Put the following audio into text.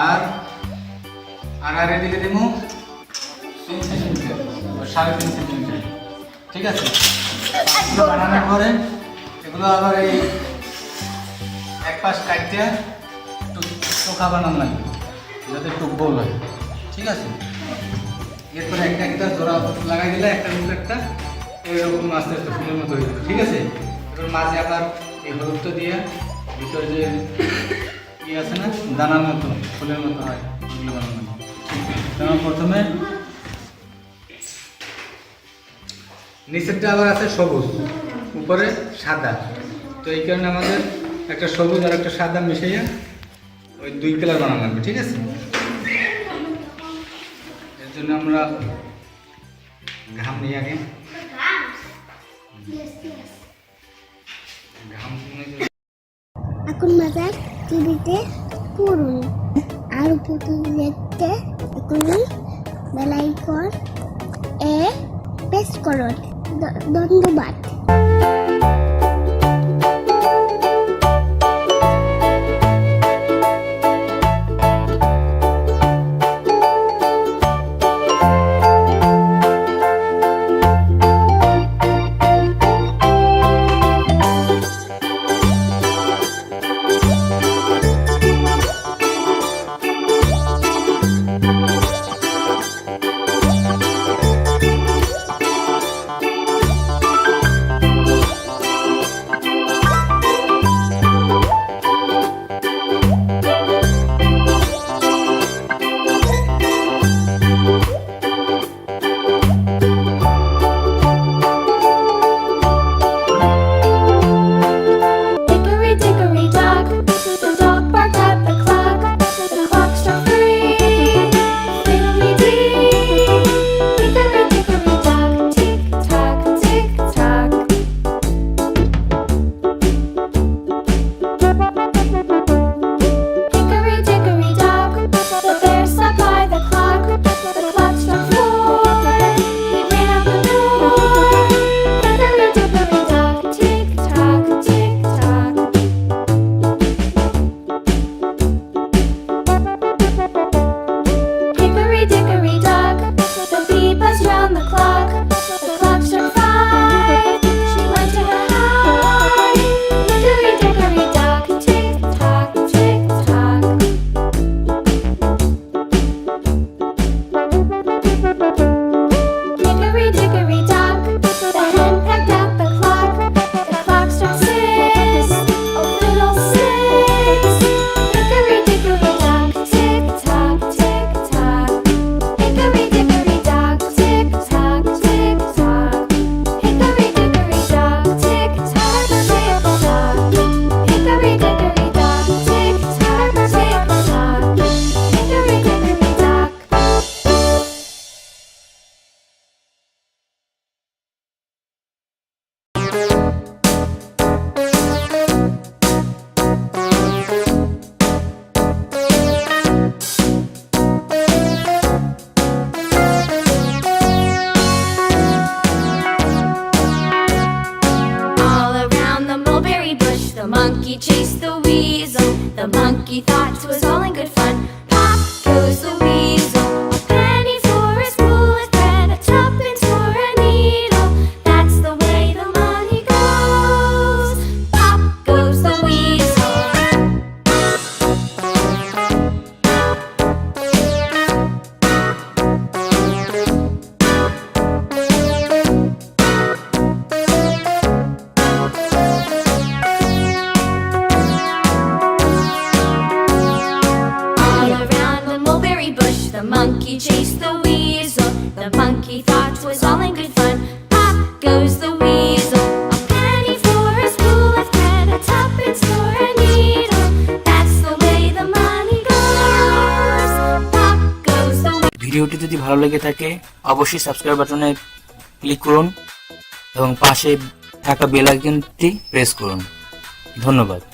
আর আর এদিকে দেবো তিন সেন্টিমিটার সাড়ে তিন সেন্টিমিটার। ঠিক আছে? বানানোর পরে এগুলো আবার এই এক পাশ কাটতে চোখা বানানো লাগবে যাতে গোল হয়। ঠিক আছে? এরপরে একটা একটা জোড়া লাগাই দিলে একটা মতো একটা এরকম আস্তে আস্তে ফুলের মতো হয়ে ঠিক আছে? এবার মাঝে আবার এই হলুদটা দিয়ে ভিতরে যে আছে না? দানার মতো, ফুলের মতো হয় প্রথমে নিচেরটা আবার আছে সবুজ, উপরে সাদা। তো এই কারণে আমাদের একটা সবুজ আর একটা সাদা মিশাইয়া ওই দুই কালার বানানো লাগবে, ঠিক আছে? এর জন্য আমরা ঘাম নিয়ে আগে। ঘাম? বাজার টিভিতে পড়ুন আর পুতুল দেখতে এখনই বেলাইকন এ প্রেস করুন। ধন্যবাদ। Monkey chased the the monkey chased the weasel. The monkey thought 'twas all in good fun. Pop goes the weasel. A penny for a spool of thread, a tuppence for a needle. That's the way the money goes. Pop goes the ভিডিওটি যদি ভালো লেগে থাকে অবশ্যই subscribe বাটনে click করুন এবং পাশে থাকা বেল আইকনটি প্রেস করুন ধন্যবাদ